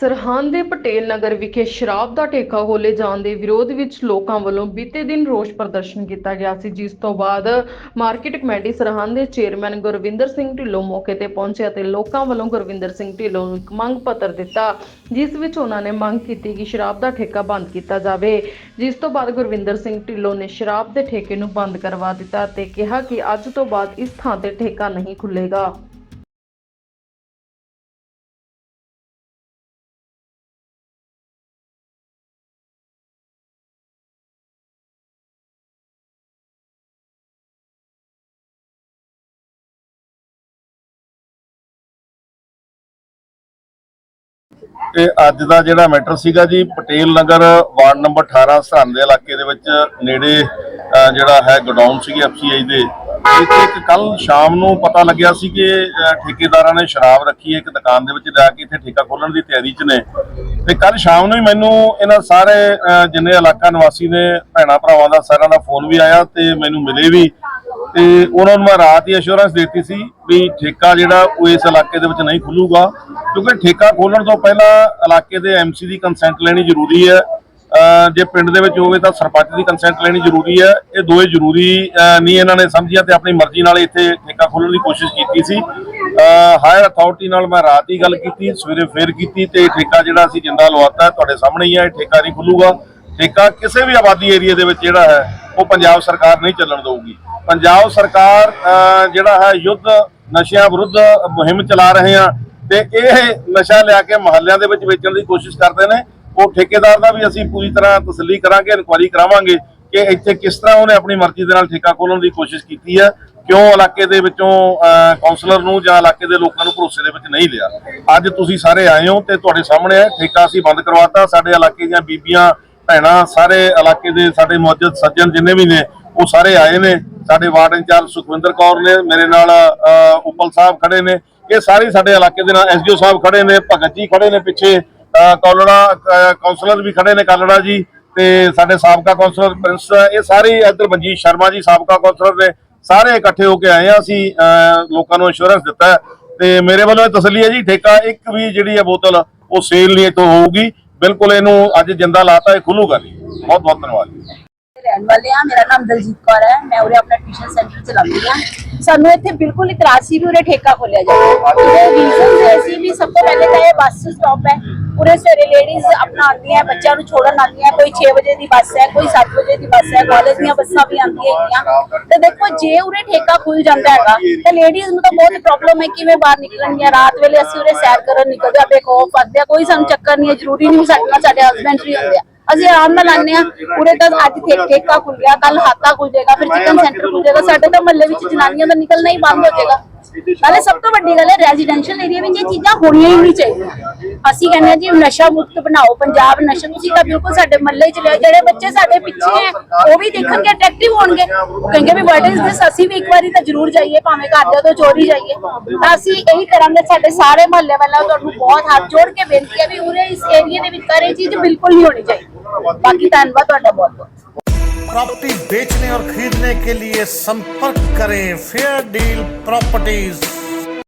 ਸਰਹੰਦ ਦੇ ਪਟੇਲ ਨਗਰ ਵਿਖੇ ਸ਼ਰਾਬ ਦਾ ਠੇਕਾ ਖੋਲੇ ਜਾਣ ਦੇ ਵਿਰੋਧ ਵਿੱਚ ਲੋਕਾਂ ਵੱਲੋਂ ਬੀਤੇ ਦਿਨ ਰੋਸ ਪ੍ਰਦਰਸ਼ਨ ਕੀਤਾ ਗਿਆ ਸੀ, ਜਿਸ ਤੋਂ ਬਾਅਦ ਮਾਰਕੀਟ ਕਮੇਟੀ ਸਰਹੰਦ ਦੇ ਚੇਅਰਮੈਨ ਗੁਰਵਿੰਦਰ ਸਿੰਘ ਢਿੱਲੋਂ ਮੌਕੇ ਤੇ ਪਹੁੰਚੇ ਅਤੇ ਲੋਕਾਂ ਵੱਲੋਂ ਗੁਰਵਿੰਦਰ ਸਿੰਘ ਢਿੱਲੋਂ ਨੂੰ ਇੱਕ ਮੰਗ ਪੱਤਰ ਦਿੱਤਾ, ਜਿਸ ਵਿੱਚ ਉਹਨਾਂ ਨੇ ਮੰਗ ਕੀਤੀ ਕਿ ਸ਼ਰਾਬ ਦਾ ਠੇਕਾ ਬੰਦ ਕੀਤਾ ਜਾਵੇ, ਜਿਸ ਤੋਂ ਬਾਅਦ ਗੁਰਵਿੰਦਰ ਸਿੰਘ ਢਿੱਲੋਂ ਨੇ ਸ਼ਰਾਬ ਦੇ ਠੇਕੇ ਨੂੰ ਬੰਦ ਕਰਵਾ ਦਿੱਤਾ ਤੇ ਕਿਹਾ ਕਿ ਅੱਜ ਤੋਂ ਬਾਅਦ ਇਸ ਥਾਂ ਤੇ ਠੇਕਾ ਨਹੀਂ ਖੁੱਲੇਗਾ ਤੇ ਅੱਜ ਦਾ ਜਿਹੜਾ ਮੈਟਰ ਸੀਗਾ ਜੀ, ਪਟੇਲ ਨਗਰ ਵਾਰਡ ਨੰਬਰ 18 ਸਰਹੰਦ ਦੇ ਇਲਾਕੇ ਦੇ ਵਿੱਚ ਨੇੜੇ ਜਿਹੜਾ ਹੈ ਗੋਡਾਊਨ ਸੀਗੀ ਐਫਸੀਆਈ ਦੇ। ਇੱਥੇ ਇੱਕ ਕੱਲ ਸ਼ਾਮ ਨੂੰ ਪਤਾ ਲੱਗਿਆ ਸੀ ਕਿ ਠੇਕੇਦਾਰਾਂ ਨੇ ਸ਼ਰਾਬ ਰੱਖੀ ਹੈ ਇੱਕ ਦੁਕਾਨ ਦੇ ਵਿੱਚ ਜਾ ਕੇ, ਇੱਥੇ ਠੇਕਾ ਖੋਲਣ ਦੀ ਤਿਆਰੀ 'ਚ ਨੇ। ਤੇ ਕੱਲ ਸ਼ਾਮ ਨੂੰ ਹੀ ਮੈਨੂੰ ਇਹਨਾਂ ਸਾਰੇ ਜਿੰਨੇ ਇਲਾਕਾ ਨਿਵਾਸੀ ਨੇ, ਭੈਣਾ ਭਰਾਵਾਂ ਦਾ ਸਾਰਿਆਂ ਦਾ ਫੋਨ ਵੀ ਆਇਆ ਤੇ ਮੈਨੂੰ ਮਿਲੇ ਵੀ। ਤੇ ਉਹਨਾਂ ਨੂੰ ਮੈਂ ਰਾਤ ਹੀ ਅਸ਼ੋਰੈਂਸ ਦਿੱਤੀ ਸੀ ਵੀ ਠੇਕਾ ਜਿਹੜਾ ਉਹ ਇਸ ਇਲਾਕੇ ਦੇ ਵਿੱਚ ਨਹੀਂ ਖੁੱਲੂਗਾ, ਕਿਉਂਕਿ ਠੇਕਾ ਖੋਲਣ ਤੋਂ ਪਹਿਲਾਂ ਇਲਾਕੇ ਦੇ ਐਮਸੀ ਦੀ ਕੰਸੈਂਟ ਲੈਣੀ ਜ਼ਰੂਰੀ ਹੈ। ਜੇ ਪਿੰਡ ਦੇ ਵਿੱਚ ਹੋਵੇ ਤਾਂ ਸਰਪੰਚ ਦੀ ਕੰਸੈਂਟ ਲੈਣੀ ਜ਼ਰੂਰੀ ਹੈ। ਇਹ ਦੋਏ ਜ਼ਰੂਰੀ ਨਹੀਂ ਇਹਨਾਂ ਨੇ ਸਮਝਿਆ ਤੇ ਆਪਣੀ ਮਰਜ਼ੀ ਨਾਲ ਇੱਥੇ ਠੇਕਾ ਖੋਲਣ ਦੀ ਕੋਸ਼ਿਸ਼ ਕੀਤੀ ਸੀ। ਹਾਇਰ ਅਥਾਰਟੀ ਨਾਲ ਮੈਂ ਰਾਤ ਹੀ ਗੱਲ ਕੀਤੀ, ਸਵੇਰੇ ਫੇਰ ਕੀਤੀ ਤੇ ਠੇਕਾ ਜਿਹੜਾ ਅਸੀਂ ਜਿੰਦਾ ਲਵਾਤਾ, ਤੁਹਾਡੇ ਸਾਹਮਣੇ ਹੀ ਹੈ, ਇਹ ਠੇਕਾ ਨਹੀਂ ਖੁੱਲੂਗਾ। ਠੇਕਾ ਕਿਸੇ ਵੀ ਆਬਾਦੀ ਏਰੀਆ ਦੇ ਵਿੱਚ ਜਿਹੜਾ ਹੈ, ਉਹ ਪੰਜਾਬ ਸਰਕਾਰ ਨਹੀਂ ਚੱਲਣ ਦੇਊਗੀ। ਪੰਜਾਬ ਸਰਕਾਰ ਜਿਹੜਾ ਹੈ ਯੁੱਧ ਨਸ਼ਿਆਂ ਵਿਰੁੱਧ ਮੁਹਿੰਮ ਚਲਾ ਰਹੇ ਆ ਤੇ ਇਹ ਨਸ਼ਾ ਲਿਆ ਕੇ ਮਹੱਲਿਆਂ ਦੇ ਵਿੱਚ ਵੇਚਣ ਦੀ ਕੋਸ਼ਿਸ਼ ਕਰਦੇ ਨੇ। ਉਹ ਠੇਕੇਦਾਰ ਦਾ ਵੀ ਅਸੀਂ ਪੂਰੀ ਤਰ੍ਹਾਂ ਤਸੱਲੀ ਕਰਾਂਗੇ ਇਨਕੁਆਇਰੀ ਕਰਾਵਾਂਗੇ ਕਿ ਇੱਥੇ ਕਿਸ ਤਰ੍ਹਾਂ ਉਹਨੇ ਆਪਣੀ ਮਰਜ਼ੀ ਦੇ ਨਾਲ ਠੇਕਾ ਖੋਲਣ ਦੀ ਕੋਸ਼ਿਸ਼ ਕੀਤੀ ਹੈ। ਕਿਉਂ ਇਲਾਕੇ ਦੇ ਵਿੱਚੋਂ ਅਹ, ਕੌਂਸਲਰ ਨੂੰ ਜਾਂ ਇਲਾਕੇ ਦੇ ਲੋਕਾਂ ਨੂੰ ਭਰੋਸੇ ਦੇ ਵਿੱਚ ਨਹੀਂ ਲਿਆ? ਅੱਜ ਤੁਸੀਂ ਸਾਰੇ ਆਏ ਹੋ ਤੇ ਤੁਹਾਡੇ ਸਾਹਮਣੇ ਹੈ ਠੇਕਾ ਅਸੀਂ ਬੰਦ ਕਰਵਾਤਾ। ਸਾਡੇ ਇਲਾਕੇ ਦੀਆਂ ਬੀਬੀਆਂ ਭੈਣਾਂ ਸਾਰੇ ਇਲਾਕੇ ਦੇ ਸਾਡੇ ਮੌਜੂਦ ਸੱਜਣ ਜਿੰਨੇ ਵੀ ਨੇ ਉਹ ਸਾਰੇ ਆਏ ਨੇ। ਸਾਡੇ ਵਾਰਡ ਇੰਚਾਰਜ ਸੁਖਵਿੰਦਰ ਕੌਰ ਨੇ ਮੇਰੇ ਨਾਲ ਅਹ, ਉਪਲ ਸਾਹਿਬ ਖੜੇ ਨੇ। ਇਹ ਸਾਰੇ ਸਾਡੇ ਇਲਾਕੇ ਦੇ ਨਾਲ ਐਸਡੀਓ ਸਾਹਿਬ ਖੜੇ ਨੇ ਭਗਤ ਜੀ ਖੜੇ ਨੇ ਪਿੱਛੇ ਅਹ, ਕੌਲੜਾ ਅਹ, ਕੌਂਸਲਰ ਵੀ ਖੜੇ ਨੇ ਕਾਲੜਾ ਜੀ ਤੇ ਸਾਡੇ ਸਾਬਕਾ ਕੌਂਸਲਰ ਪ੍ਰਿੰਸ ਇਹ ਸਾਰੇ ਇੱਧਰ ਮਨਜੀਤ ਸ਼ਰਮਾ ਜੀ ਸਾਬਕਾ ਕੌਂਸਲਰ ਨੇ। ਸਾਰੇ ਇਕੱਠੇ ਹੋ ਕੇ ਆਏ ਆ ਅਸੀਂ ਲੋਕਾਂ ਨੂੰ ਇੰਸ਼ੋਰੈਂਸ ਦਿੱਤਾ ਹੈ। ਤੇ ਮੇਰੇ ਵੱਲੋਂ ਇਹ ਤਸੱਲੀ ਹੈ ਜੀ ਠੇਕਾ ਇੱਕ ਵੀ ਜਿਹੜੀ ਹੈ ਬੋਤਲ ਉਹ ਸੇਲ ਨਹੀਂ ਇੱਥੋਂ ਹੋਊਗੀ। ਬਿਲਕੁਲ ਇਹਨੂੰ ਅੱਜ ਜਿੰਦਾ ਲਾਤਾ ਇਹ ਖੁੱਲੂਗਾ ਨਹੀਂ ਬਹੁਤ ਬਹੁਤ ਧੰਨਵਾਦ ਜੀ। ਰਹਿਣ ਵਾਲੇ ਆ ਮੇਰਾ ਨਾਮ ਦਲਜੀਤ ਕੌਰ ਹੈ ਮੈਂ ਉਰੇ ਆਪਣਾ ਟਿਊਸ਼ਨ ਸੈਂਟਰ ਚਲਾਉਂਦੀ ਹਾਂ ਸਾਨੂੰ ਇੱਥੇ ਬਿਲਕੁਲ ਇਤਰਾਜ਼ ਸੀ ਵੀ ਉਰੇ ਠੇਕਾ ਖੋਲਿਆ ਜਾਵੇ ਇਹਦੇ ਰੀਜ਼ਨ ਇਹ ਸੀ ਵੀ ਸਭ ਤੋਂ ਪਹਿਲੇ ਤਾਂ ਇਹ ਬੱਸ ਸਟਾਪ ਹੈ ਉਰੇ ਸਵੇਰੇ ਲੇਡੀਜ਼ ਆਪਣਾ ਆਉਂਦੀਆਂ ਬੱਚਿਆਂ ਨੂੰ ਛੋੜਨ ਆਉਂਦੀਆਂ ਕੋਈ 6 ਵਜੇ ਦੀ ਬੱਸ ਹੈ ਕੋਈ 7 ਵਜੇ ਦੀ ਬੱਸ ਹੈ ਕਾਲਜ ਦੀਆਂ ਬੱਸਾਂ ਵੀ ਆਉਂਦੀਆਂ ਹੈਗੀਆਂ। ਤੇ ਦੇਖੋ, ਜੇ ਉਰੇ ਠੇਕਾ ਖੁੱਲ ਜਾਂਦਾ ਹੈਗਾ, ਤਾਂ ਲੇਡੀਜ਼ ਨੂੰ ਤਾਂ ਬਹੁਤ ਪ੍ਰੋਬਲਮ ਹੈ ਕਿਵੇਂ ਬਾਹਰ ਨਿਕਲਣਗੀਆਂ। ਰਾਤ ਵੇਲੇ ਅਸੀਂ ਉਰੇ ਸੈਰ ਕਰਨ ਨਿਕਲਦੇ ਆ ਬੇਖੌਫ ਆਉਂਦੇ ਆ ਕੋਈ ਸਾਨੂੰ ਚੱਕਰ ਨਹੀਂ ਹੈ, ਜ਼ਰੂਰੀ ਨਹੀਂ ਵੀ ਸਾਡੇ ਨਾਲ ਸਾਡੇ ਹਸਬੈਂਡ ਵੀ ਹੁੰਦੇ ਆ। ਅਸੀਂ ਆਰਾਮ ਨਾਲ ਆਉਂਦੇ ਆ ਉਰੇ ਤਾਂ ਅੱਜ ਠੇ- ਠੇਕਾ ਖੁੱਲ ਗਿਆ ਕੱਲ ਹਾਤਾ ਖੁੱਲ ਜਾਏਗਾ ਫਿਰ ਚਿਕਨ ਸੈਂਟਰ ਖੁੱਲ ਜਾਏਗਾ ਸਾਡੇ ਤਾਂ ਮਹੱਲੇ ਵਿੱਚ ਜਨਾਨੀਆਂ ਦਾ ਨਿਕਲਣਾ ਹੀ ਬੰਦ ਹੋ ਜਾਏਗਾ। ਨਾਲੇ ਸਭ ਤੋਂ ਵੱਡੀ ਗੱਲ ਹੈ ਰੈਜ਼ੀਡੈਂਸ਼ੀਅਲ ਏਰੀਆ ਵਿੱਚ ਇਹ ਚੀਜ਼ਾਂ ਹੋਣੀਆਂ ਹੀ ਨਹੀਂ ਚਾਹੀਦੀਆਂ। ਅਸੀਂ ਕਹਿੰਦੇ ਆ ਜੀ ਨਸ਼ਾ ਮੁਕਤ ਬਣਾਓ ਪੰਜਾਬ ਨਸ਼ਾ ਤੁਸੀਂ ਤਾਂ ਬਿਲਕੁਲ ਸਾਡੇ ਮਹੱਲੇ ਚ ਲਿਆ ਜਿਹੜੇ ਬੱਚੇ ਸਾਡੇ ਪਿੱਛੇ ਹੈ ਉਹ ਵੀ ਦੇਖਣਗੇ ਅਟਰੈਕਟਿਵ ਹੋਣਗੇ ਉਹ ਕਹਿੰਗੇ ਵੀ ਵਾਟ ਇਜ਼ ਦਿਸ ਅਸੀਂ ਵੀ ਇੱਕ ਵਾਰੀ ਤਾਂ ਜ਼ਰੂਰ ਜਾਈਏ ਭਾਵੇਂ ਘਰ ਦੇ ਤੋਂ ਚੋਰੀ ਜਾਈਏ ਤਾਂ ਅਸੀਂ ਇਹੀ ਕਰਾਂਗੇ ਸਾਡੇ ਸਾਰੇ ਮਹੱਲੇ ਵਾਲਾ ਤੁਹਾਨੂੰ ਬਹੁਤ ਹੱਥ ਜੋੜ ਕੇ ਬੇਨਤੀ ਹੈ ਵੀ ਉਰੇ ਇਸ ਏਰੀਆ ਦੇ ਵਿੱਚ ਤਾਂ ਇਹ ਚੀਜ਼ ਬਿਲਕੁਲ ਨਹੀਂ ਹੋਣੀ ਚਾਹੀਦੀ ਬਾਕੀ ਧੰਨਵਾਦ ਤੁਹਾਡਾ ਬਹੁਤ ਬਹੁਤ प्रॉपर्टी बेचने और खरीदने के लिए संपर्क करें फेयर डील प्रॉपर्टीज